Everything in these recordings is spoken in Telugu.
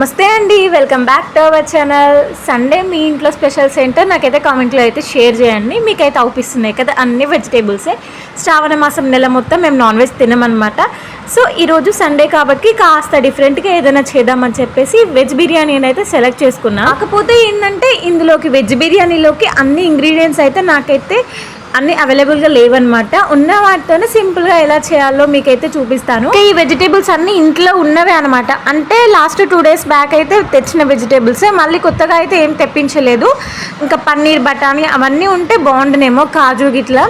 నమస్తే అండి welcome back to our channel. Sunday మీ ఇంట్లో స్పెషల్స్ ఏంటో నాకైతే కామెంట్లో అయితే షేర్ చేయండి. మీకైతే అవుపిస్తున్నాయి కదా అన్ని వెజిటేబుల్సే. శ్రావణ మాసం నెల మొత్తం మేము నాన్ వెజ్ తినమనమాట సో ఈరోజు సండే కాబట్టి కాస్త డిఫరెంట్గా ఏదైనా చేద్దామని చెప్పేసి వెజ్ బిర్యానీ అయితే సెలెక్ట్ చేసుకున్నా. కాకపోతే ఏంటంటే ఇందులోకి వెజ్ బిర్యానీలోకి అన్ని ఇంగ్రీడియంట్స్ అయితే నాకైతే అన్ని అవైలబుల్గా లేవన్నమాట. ఉన్న వాటితోనే సింపుల్గా ఎలా చేయాలో మీకైతే చూపిస్తాను. ఈ వెజిటేబుల్స్ అన్ని ఇంట్లో ఉన్నవే అనమాట అంటే లాస్ట్ టూ డేస్ బ్యాక్ అయితే తెచ్చిన వెజిటేబుల్స్ మళ్ళీ కొత్తగా అయితే ఏం తెప్పించలేదు. ఇంకా పన్నీర్ బఠానీ అవన్నీ ఉంటే బాగుండునేమో కాజు గిట్లా.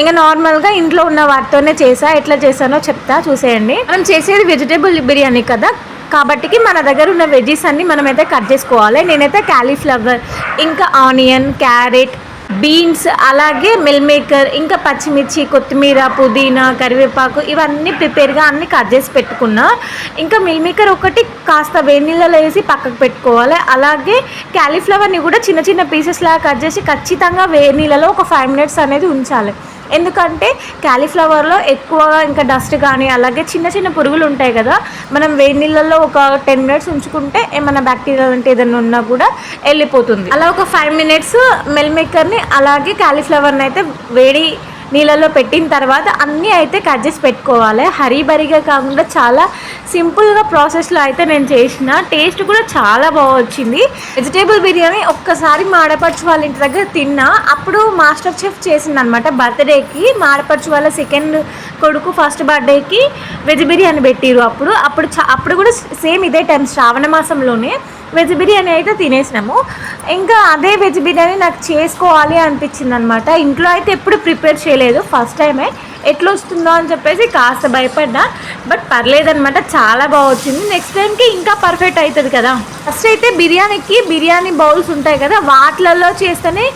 ఇంకా నార్మల్గా ఇంట్లో ఉన్న వాటితోనే చేసా. ఎట్లా చేశానో చెప్తా చూసేయండి. మనం చేసేది వెజిటేబుల్ బిర్యానీ కదా. కాబట్టికి మన దగ్గర ఉన్న వెజీస్ అన్ని మనమైతే కట్ చేసుకోవాలి. నేనైతే క్యాలీఫ్లవర్ ఇంకా ఆనియన్ క్యారెట్ బీన్స్ అలాగే మిల్ మేకర్ ఇంకా పచ్చిమిర్చి కొత్తిమీర పుదీనా కరివేపాకు ఇవన్నీ ప్రిపేర్గా అన్ని కట్ చేసి పెట్టుకున్నా. ఇంకా మిల్ మేకర్ ఒకటి కాస్త వేడి నీళ్ళలో వేసి పక్కకు పెట్టుకోవాలి. అలాగే క్యాలీఫ్లవర్ని కూడా చిన్న చిన్న పీసెస్ లాగా కట్ చేసి ఖచ్చితంగా వేడి నీళ్ళలో ఒక ఫైవ్ మినిట్స్ అనేది ఉంచాలి. ఎందుకంటే క్యాలీఫ్లవర్లో ఎక్కువగా ఇంకా డస్ట్ కానీ అలాగే చిన్న చిన్న పురుగులు ఉంటాయి కదా మనం వేడి నీళ్ళల్లో ఒక టెన్ మినిట్స్ ఉంచుకుంటే ఏమైనా బ్యాక్టీరియా లాంటి ఏదైనా ఉన్నా కూడా వెళ్ళిపోతుంది. అలా ఒక ఫైవ్ మినిట్స్ మెల్ మేకర్ని అలాగే క్యాలీఫ్లవర్ని అయితే వేడి నీళ్ళలో పెట్టిన తర్వాత అన్నీ అయితే కట్ చేసి పెట్టుకోవాలి. హరీబరీగా కాకుండా చాలా సింపుల్గా ప్రాసెస్లో అయితే నేను చేసిన టేస్ట్ కూడా చాలా బాగా వచ్చింది. వెజిటేబుల్ బిర్యానీ ఒక్కసారి మాడపరచు వాళ్ళ ఇంటి దగ్గర తిన్నా అప్పుడు మాస్టర్ చెఫ్ చేసింది అనమాట బర్త్డేకి. మాడపరచు వాళ్ళ సెకండ్ కొడుకు ఫస్ట్ బర్త్డేకి వెజ్ బిర్యానీ పెట్టిరు అప్పుడు. అప్పుడు చా- అప్పుడు కూడా సేమ్ ఇదే టైం శ్రావణ మాసంలోనే. వెజ్ బిర్యానీ అయితే తినేసినాము. ఇంకా అదే వెజ్ బిర్యానీ నాకు చేసుకోవాలి అనిపించింది అనమాట ఇంట్లో అయితే ఎప్పుడు ప్రిపేర్ చేయలేదు ఫస్ట్ టైమే. ఎట్లా వస్తుందో అని చెప్పేసి కాస్త భయపడ్డా. బట్ పర్లేదనమాట చాలా బాగా వచ్చింది. నెక్స్ట్ టైంకి ఇంకా పర్ఫెక్ట్ అవుతుంది కదా. ఫస్ట్ అయితే బిర్యానీకి బిర్యానీ బౌల్స్ ఉంటాయి కదా వాటిలలో చేస్తేనే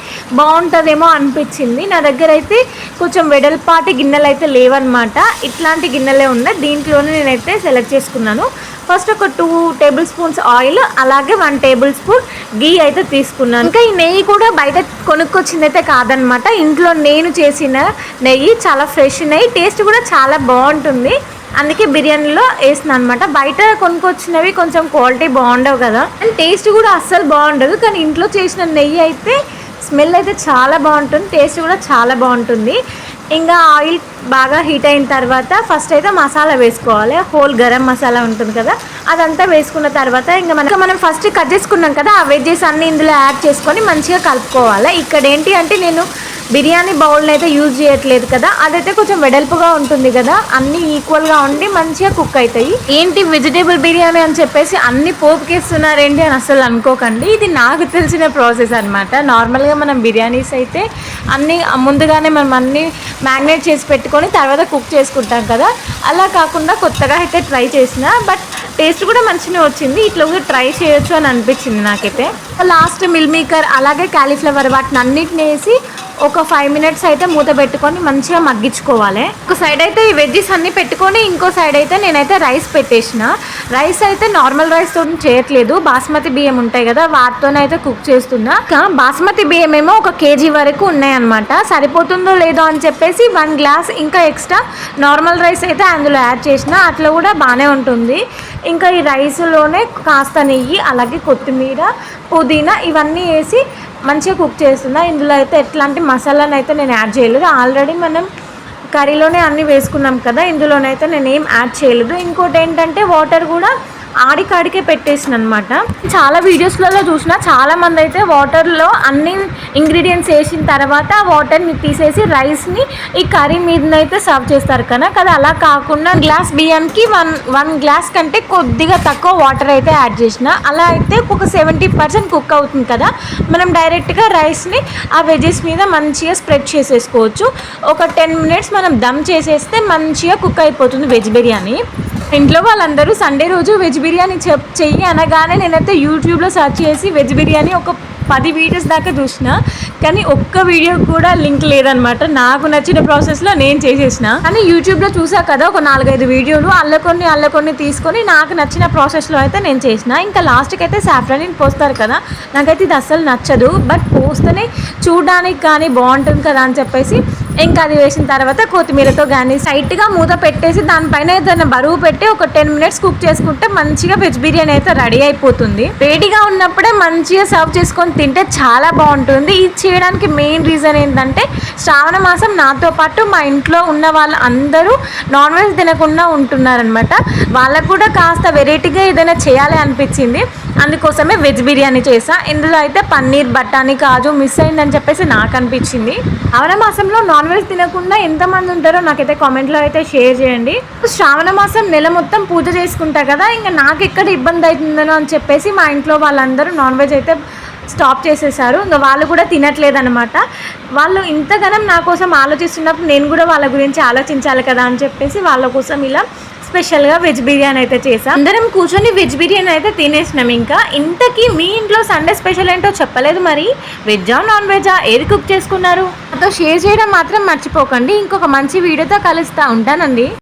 బాగుంటుందేమో అనిపించింది. నా దగ్గర అయితే కొంచెం వెడల్పాటి గిన్నెలు అయితే లేవన్నమాట. ఇట్లాంటి గిన్నెలే ఉన్నాయి. దీంట్లోనే నేనైతే సెలెక్ట్ చేసుకున్నాను. ఫస్ట్ ఒక టూ టేబుల్ స్పూన్స్ ఆయిల్ అలాగే వన్ టేబుల్ స్పూన్ గీ అయితే తీసుకున్నాను. ఇంకా ఈ నెయ్యి కూడా బయట కొనుక్కొచ్చింది అయితే కాదనమాట ఇంట్లో నేను చేసిన నెయ్యి చాలా ఫ్రెష్ నెయ్యి టేస్ట్ కూడా చాలా బాగుంటుంది. అందుకే బిర్యానీలో వేసిన అనమాట బయట కొనుక్కొచ్చినవి కొంచెం క్వాలిటీ బాగుండవు కదా. అండ్ టేస్ట్ కూడా అస్సలు బాగుండదు కానీ ఇంట్లో చేసిన నెయ్యి అయితే స్మెల్ అయితే చాలా బాగుంటుంది టేస్ట్ కూడా చాలా బాగుంటుంది. ఇంకా ఆయిల్ బాగా హీట్ అయిన తర్వాత ఫస్ట్ అయితే మసాలా వేసుకోవాలి. హోల్ గరం మసాలా ఉంటుంది కదా అదంతా వేసుకున్న తర్వాత ఇంకా మనం మనం ఫస్ట్ కట్ చేసుకున్నాం కదా ఆ వెజ్జెస్ అన్ని ఇందులో యాడ్ చేసుకొని మంచిగా కలుపుకోవాలి. ఇక్కడ ఏంటి అంటే నేను బిర్యానీ బౌల్ని అయితే యూజ్ చేయట్లేదు కదా అదైతే కొంచెం వెడల్పుగా ఉంటుంది కదా అన్ని ఈక్వల్గా ఉండి మంచిగా కుక్ అవుతాయి ఏంటి వెజిటేబుల్ బిర్యానీ అని చెప్పేసి అన్ని పోపుకేస్తున్నారేంటి అని అసలు అనుకోకండి. ఇది నాకు తెలిసిన ప్రాసెస్ అనమాట నార్మల్గా మనం బిర్యానీస్ అయితే అన్ని ముందుగానే మనం అన్ని మ్యాగ్నేట్ చేసి పెట్టుకొని తర్వాత కుక్ చేసుకుంటాం కదా. అలా కాకుండా కొత్తగా అయితే ట్రై చేసిన బట్ టేస్ట్ కూడా మంచిగా వచ్చింది. ఇట్లా కూడా ట్రై చేయొచ్చు అని అనిపించింది నాకైతే. లాస్ట్ మిల్ మేకర్ అలాగే క్యాలీఫ్లవర్ వాటిని అన్నిటిని వేసి ఒక ఫైవ్ మినిట్స్ అయితే మూత పెట్టుకొని మంచిగా మగ్గించుకోవాలి. ఒక సైడ్ అయితే ఈ వెజ్జెస్ అన్నీ పెట్టుకొని ఇంకో సైడ్ అయితే నేనైతే రైస్ పెట్టేసిన. రైస్ అయితే నార్మల్ రైస్తో చేయట్లేదు. బాస్మతి బియ్యం ఉంటాయి కదా వాటితోనైతే కుక్ చేస్తున్నా. ఇంకా బాస్మతి బియ్యం ఏమో ఒక కేజీ వరకు ఉన్నాయన్నమాట. సరిపోతుందో లేదో అని చెప్పేసి వన్ గ్లాస్ ఇంకా ఎక్స్ట్రా నార్మల్ రైస్ అయితే అందులో యాడ్ చేసిన. అట్లా కూడా బాగానే ఉంటుంది. ఇంకా ఈ రైస్లోనే కాస్త నెయ్యి అలాగే కొత్తిమీర పుదీనా ఇవన్నీ వేసి మంచిగా కుక్ చేస్తున్నా ఇందులో అయితే ఎట్లాంటి మసాలాను అయితే నేను యాడ్ చేయలేదు. ఆల్రెడీ మనం కర్రీలోనే అన్నీ వేసుకున్నాం కదా ఇందులోనైతే నేను ఏం యాడ్ చేయలేదు. ఇంకోటి ఏంటంటే వాటర్ కూడా ఆడికాడికే పెట్టేసిన అనమాట చాలా వీడియోస్లలో చూసిన చాలా మంది అయితే వాటర్లో అన్ని ఇంగ్రీడియంట్స్ వేసిన తర్వాత ఆ వాటర్ని తీసేసి రైస్ని ఈ కర్రీ మీదనైతే సర్వ్ చేస్తారు కదా కదా అలా కాకుండా గ్లాస్ బియ్యానికి వన్ వన్ గ్లాస్ కంటే కొద్దిగా తక్కువ వాటర్ అయితే యాడ్ చేసిన. అలా అయితే ఒక సెవెంటీ పర్సెంట్ కుక్ అవుతుంది కదా. మనం డైరెక్ట్గా రైస్ని ఆ వెజెస్ మీద మంచిగా స్ప్రెడ్ చేసేసుకోవచ్చు. ఒక టెన్ మినిట్స్ మనం దమ్ చేసేస్తే మంచిగా కుక్ అయిపోతుంది వెజ్ బిర్యానీ. ఇంట్లో వాళ్ళందరూ సండే రోజు వెజ్ బిర్యానీ చెప్ చెయ్యి అనగానే నేనైతే యూట్యూబ్లో సెర్చ్ చేసి వెజ్ బిర్యానీ ఒక పది వీడియోస్ దాకా చూసిన. కానీ ఒక్క వీడియో కూడా లింక్ లేదనమాట. నాకు నచ్చిన ప్రాసెస్లో నేను చేసేసిన. కానీ యూట్యూబ్లో చూసా కదా ఒక నాలుగైదు వీడియోలు. అల్ల కొన్ని అల్ల కొన్ని తీసుకొని నాకు నచ్చిన ప్రాసెస్లో అయితే నేను చేసిన. ఇంకా లాస్ట్కి అయితే సాఫ్రాన్ పోస్తారు కదా నాకైతే ఇది అస్సలు నచ్చదు. బట్ పోస్తేనే చూడడానికి కానీ బాగుంటుంది కదా అని చెప్పేసి ఇంకా అది వేసిన తర్వాత కొత్తిమీరతో కానీ సైట్గా మూత పెట్టేసి దానిపైన ఏదైనా బరువు పెట్టి ఒక టెన్ మినిట్స్ కుక్ చేసుకుంటే మంచిగా వెజ్ బిర్యానీ అయితే రెడీ అయిపోతుంది. వేడిగా ఉన్నప్పుడే మంచిగా సర్వ్ చేసుకొని తింటే చాలా బాగుంటుంది. ఇది చేయడానికి మెయిన్ రీజన్ ఏంటంటే శ్రావణ మాసం నాతో పాటు మా ఇంట్లో ఉన్న వాళ్ళు అందరూ నాన్ వెజ్ తినకుండా ఉంటున్నారనమాట వాళ్ళకు కూడా కాస్త వెరైటీగా ఏదైనా చేయాలి అనిపించింది. అందుకోసమే వెజ్ బిర్యానీ చేసా. ఇందులో అయితే పన్నీర్ బఠానీ కాజు మిస్ అయిందని చెప్పేసి నాకు అనిపించింది. శ్రావణ మాసంలో నాన్ వెజ్ తినకుండా ఎంతమంది ఉంటారో నాకైతే కామెంట్లో అయితే షేర్ చేయండి. శ్రావణ మాసం నెల మొత్తం పూజ చేసుకుంటా కదా ఇంకా నాకు ఎక్కడ ఇబ్బంది అవుతుందనో అని చెప్పేసి మా ఇంట్లో వాళ్ళందరూ నాన్ వెజ్ అయితే స్టాప్ చేసేసారు. ఇంకా వాళ్ళు కూడా తినట్లేదు అనమాట వాళ్ళు ఇంతగానం నా కోసం ఆలోచిస్తున్నప్పుడు నేను కూడా వాళ్ళ గురించి ఆలోచించాలి కదా అని చెప్పేసి వాళ్ళ కోసం ఇలా స్పెషల్గా వెజ్ బిర్యానీ అయితే చేసాం అందరం కూర్చొని వెజ్ బిర్యానీ అయితే తినేసినాం ఇంకా. ఇంతకీ మీ ఇంట్లో సండే స్పెషల్ ఏంటో చెప్పలేదు మరి. వెజ్జా నాన్ వెజ్జా? ఏది కుక్ చేసుకున్నారు? నాతో షేర్ చేయడం మాత్రం మర్చిపోకండి. ఇంకొక మంచి వీడియోతో కలుస్తా ఉంటానండి.